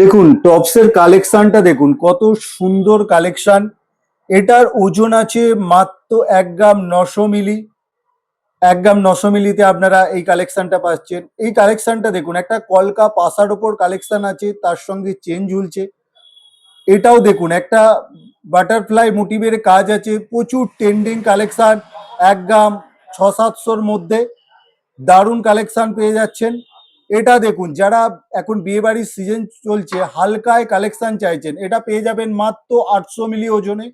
দেখুন, টপসের কালেকশনটা দেখুন, কত সুন্দর কালেকশন। এটার ওজন আছে মাত্র এক গ্রাম নশো মিলি। এক গ্রাম নশো মিলিতে আপনারা এই কালেকশনটা পাচ্ছেন। এই কালেকশনটা দেখুন, একটা কলকা পাশার ওপর কালেকশন আছে, তার সঙ্গে চেন ঝুলছে। এটাও দেখুন, একটা বাটারফ্লাই মোটিভের কাজ আছে, প্রচুর ট্রেন্ডিং কালেকশন, এক গ্রাম ছ সাতশোর মধ্যে। দারুণ কালেকশন পেয়ে যাচ্ছেন। এটা দেখুন, যারা এখন বিয়ে বাড়ির সিজন চলছে, হালকায় কালেকশন চাইছেন, এটা পেয়ে যাবেন মাত্র আটশো মিলি ওজনে।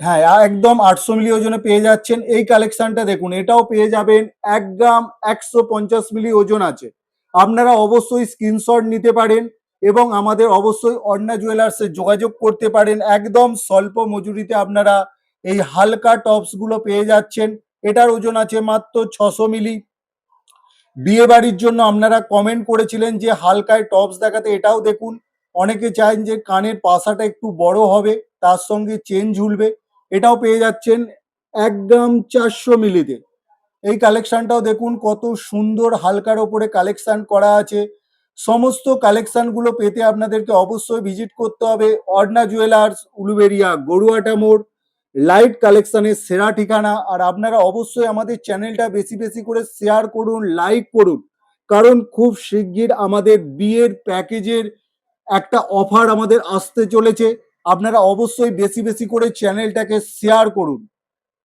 হ্যাঁ একদম আটশো মিলি ওজনে পেয়ে যাচ্ছেন। এই কালেকশনটা দেখুন, এটাও পেয়ে যাবেন এক গ্রাম একশো পঞ্চাশ মিলি ওজন আছে। আপনারা অবশ্যই স্ক্রিনশট নিতে পারেন এবং আমাদের অবশ্যই অন্না জুয়েলার্সে যোগাযোগ করতে পারেন। একদম স্বল্প মজুরিতে আপনারা এই হালকা টপসগুলো পেয়ে যাচ্ছেন। এটার ওজন আছে মাত্র ছশো মিলি। বিয়ে বাড়ির জন্য আপনারা কমেন্ট করেছিলেন যে হালকায় টপস দেখাতে, এটাও দেখুন। অনেকে চান যে কানের পাশাটা একটু বড় হবে, তার সঙ্গে চেন ঝুলবে। এটাও পেয়ে যাচ্ছেন এক গ্রাম চারশো মিলিতে। এই কালেকশনটাও দেখুন, কত সুন্দর হালকার ওপরে কালেকশন করা আছে। সমস্ত কালেকশনগুলো পেতে আপনাদেরকে অবশ্যই ভিজিট করতে হবে। অর্ণা জুয়েলার্স উলুবেরিয়া, গরুয়াটা মোড়। লাইট কালেকশনের সেরা ঠিকানা। আর আপনারা অবশ্যই আমাদের চ্যানেলটা বেশি বেশি করে শেয়ার করুন লাইক করুন। কারণ খুব শিগগির আমাদের বিয়ের প্যাকেজের একটা অফার আমাদের আসতে চলেছে। আপনারা অবশ্যই বেশি বেশি করে চ্যানেলটাকে শেয়ার করুন।